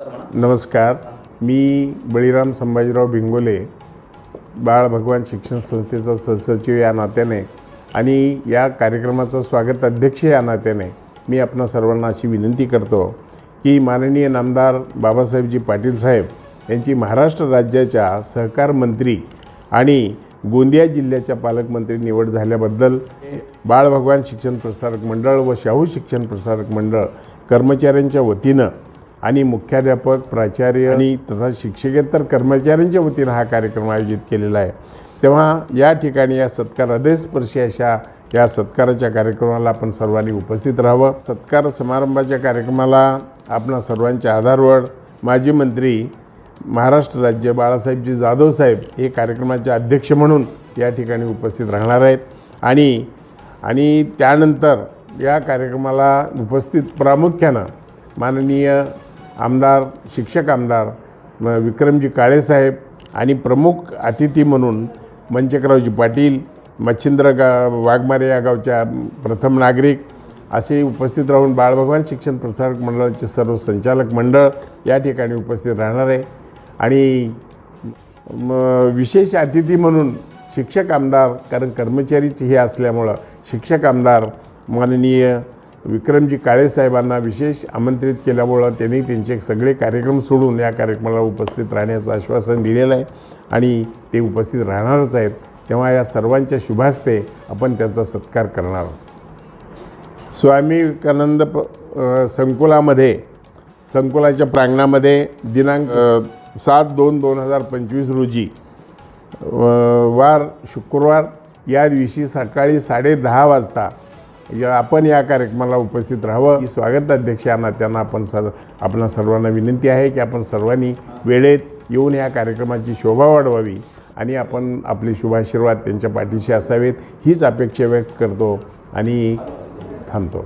नमस्कार. मी बळीराम संभाजीराव भिंगोले बाळ भगवान शिक्षण संस्थेचा सहसचिव या नात्याने आणि या कार्यक्रमाचा स्वागत अध्यक्ष या नात्याने मी आपणा सर्वांना अशी विनंती करतो की माननीय नामदार बाबासाहेबजी पाटील साहेब यांची महाराष्ट्र राज्याच्या सहकार मंत्री आणि गोंदिया जिल्ह्याच्या पालकमंत्री निवड झाल्याबद्दल बाळ भगवान शिक्षण प्रसारक मंडळ व शाहू शिक्षण प्रसारक मंडळ कर्मचाऱ्यांच्या वतीनं आणि मुख्याध्यापक प्राचार्य आणि तथा शिक्षकेतर कर्मचाऱ्यांच्या वतीनं हा कार्यक्रम आयोजित केलेला आहे. तेव्हा या ठिकाणी या सत्कार हृदयस्पर्शी अशा या सत्काराच्या कार्यक्रमाला आपण सर्वांनी उपस्थित राहावं. सत्कार समारंभाच्या कार्यक्रमाला आपणा सर्वांच्या आधारवर माजी मंत्री महाराष्ट्र राज्य बाळासाहेबजी जाधव साहेब हे कार्यक्रमाचे अध्यक्ष म्हणून या ठिकाणी उपस्थित राहणार आहेत. आणि आणि त्यानंतर या कार्यक्रमाला उपस्थित प्रामुख्यानं माननीय आमदार शिक्षक आमदार विक्रमजी काळेसाहेब आणि प्रमुख अतिथी म्हणून मंचकरावजी पाटील मच्छिंद्र गा वाघमारे या गावच्या प्रथम नागरिक असे उपस्थित राहून बाळभगवान शिक्षण प्रसारक मंडळाचे सर्व संचालक मंडळ या ठिकाणी उपस्थित राहणार आहे. आणि विशेष अतिथी म्हणून शिक्षक आमदार कारण कर्मचारीच हे असल्यामुळं शिक्षक आमदार माननीय विक्रमजी काळेसाहेबांना विशेष आमंत्रित केल्यामुळं त्यांनी त्यांचे सगळे कार्यक्रम सोडून या कार्यक्रमाला उपस्थित राहण्याचं आश्वासन दिलेलं आहे. आणि ते उपस्थित राहणारच आहेत. तेव्हा या सर्वांच्या शुभास्ते आपण त्याचा सत्कार करणार आहोत. स्वामी विवेकानंद प संकुलामध्ये संकुलाच्या प्रांगणामध्ये दिनांक सात दोन दोन हजार पंचवीस रोजी वार शुक्रवार या दिवशी सकाळी साडे दहा वाजता या आपण या कार्यक्रमाला उपस्थित राहावं. ही स्वागत अध्यक्ष या नात्यानं. आपण सर्व आपणा सर्वांना विनंती आहे की आपण सर्वांनी वेळेत येऊन या कार्यक्रमाची शोभा वाढवावी आणि आपण आपले शुभाशीर्वाद त्यांच्या पाठीशी असावेत. हीच अपेक्षा व्यक्त करतो आणि थांबतो.